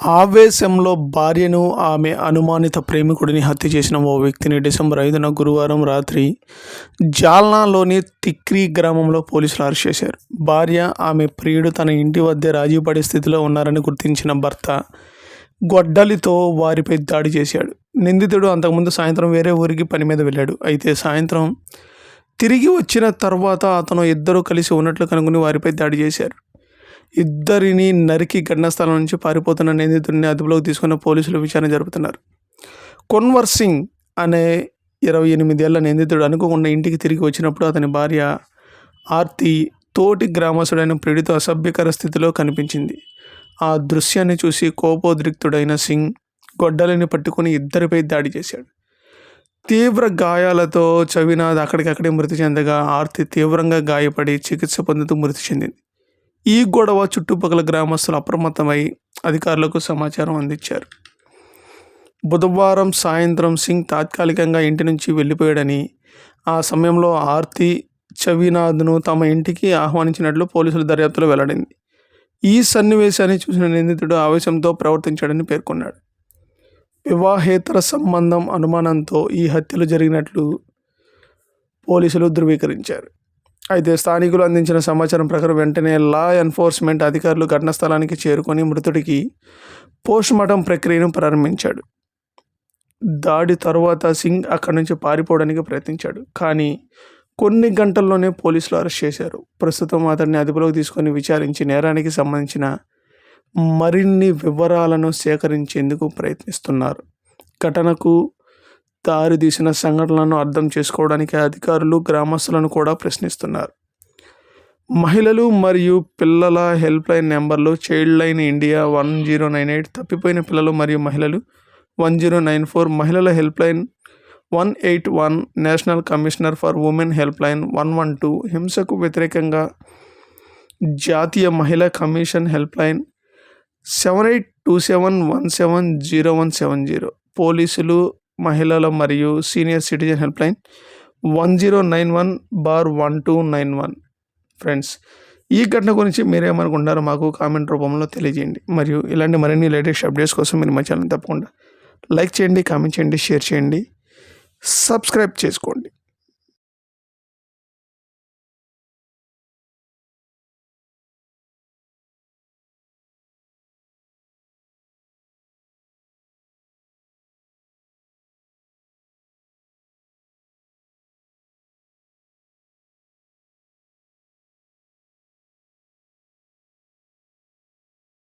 ఆవేశంలో భార్యను ఆమె అనుమానిత ప్రేమికుడిని హత్య చేసిన ఓ వ్యక్తిని డిసెంబర్ ఐదున గురువారం రాత్రి జాల్నాలోని తిక్రీ గ్రామంలో పోలీసులు అరెస్ట్ చేశారు. భార్య ఆమె ప్రియుడు తన ఇంటి వద్దే రాజీపడే స్థితిలో ఉన్నారని గుర్తించిన భర్త గొడ్డలితో వారిపై దాడి చేశాడు. నిందితుడు అంతకుముందు సాయంత్రం వేరే ఊరికి పని మీద వెళ్ళాడు. అయితే సాయంత్రం తిరిగి వచ్చిన తర్వాత అతను ఇద్దరు కలిసి ఉన్నట్లు కనుగొని వారిపై దాడి చేశారు. ఇద్దరిని నరికి ఘటనాస్థలం నుంచి పారిపోతున్న నిందితుడిని అదుపులోకి తీసుకున్న పోలీసులు విచారణ జరుపుతున్నారు. కొన్వర్ సింగ్ అనే ఇరవై ఎనిమిదేళ్ళ నిందితుడు అనుకోకుండా ఇంటికి తిరిగి వచ్చినప్పుడు అతని భార్య ఆర్తి తోటి గ్రామస్తుడైన ప్రియుడితో అసభ్యకర స్థితిలో కనిపించింది. ఆ దృశ్యాన్ని చూసి కోపోద్రిక్తుడైన సింగ్ గొడ్డలిని పట్టుకొని ఇద్దరిపై దాడి చేశాడు. తీవ్ర గాయాలతో చవినాథ్ అక్కడికక్కడే మృతి చెందగా ఆర్తి తీవ్రంగా గాయపడి చికిత్స పొందుతూ మృతి చెందింది. ఈ గొడవ చుట్టుపక్కల గ్రామస్తులు అప్రమత్తమై అధికారులకు సమాచారం అందించారు. బుధవారం సాయంత్రం సింగ్ తాత్కాలికంగా ఇంటి నుంచి వెళ్ళిపోయాడని ఆ సమయంలో ఆర్తి చవినాథ్ను తమ ఇంటికి ఆహ్వానించినట్లు పోలీసుల దర్యాప్తులో వెల్లడింది. ఈ సన్నివేశాన్ని చూసిన నిందితుడు ఆవేశంతో ప్రవర్తించాడని పేర్కొన్నాడు. వివాహేతర సంబంధం అనుమానంతో ఈ హత్యలు జరిగినట్లు పోలీసులు ధృవీకరించారు. అయితే స్థానికులు అందించిన సమాచారం ప్రకారం వెంటనే లా ఎన్ఫోర్స్మెంట్ అధికారులు ఘటనా స్థలానికి చేరుకొని మృతుడికి పోస్ట్మార్టం ప్రక్రియను ప్రారంభించాడు. దాడి తరువాత సింగ్ అక్కడి నుంచి పారిపోవడానికి ప్రయత్నించాడు కానీ కొన్ని గంటల్లోనే పోలీసులు అరెస్ట్ చేశారు. ప్రస్తుతం అతన్ని అదుపులోకి తీసుకొని విచారించి నేరానికి సంబంధించిన మరిన్ని వివరాలను సేకరించేందుకు ప్రయత్నిస్తున్నారు. ఘటనకు దారితీసిన సంఘటనలను అర్థం చేసుకోవడానికి అధికారులు గ్రామస్తులను కూడా ప్రశ్నిస్తున్నారు. మహిళలు మరియు పిల్లల హెల్ప్ లైన్ నెంబర్లు child line India one zero nine eight తప్పిపోయిన పిల్లలు మరియు మహిళలు వన్ జీరో నైన్ ఫోర్ మహిళల help line one eight one national commissioner for women help line one one two హింసకు వ్యతిరేకంగా జాతీయ మహిళా commission help line seven eight two seven one seven zero one seven zero. పోలీసులు మహిళల మరియు senior citizen help line one zero nine one bar one two nine one. Friends ఈ ఘటన గురించి మీరేమనుకుంటారో మాకు కామెంట్ రూపంలో తెలియజేయండి. మరియు ఇలాంటి మరిన్ని లేటెస్ట్ అప్డేట్స్ కోసం మీరు మా ఛానల్ తప్పకుండా లైక్ చేయండి కామెంట్ చేయండి షేర్ చేయండి సబ్స్క్రైబ్ చేసుకోండి.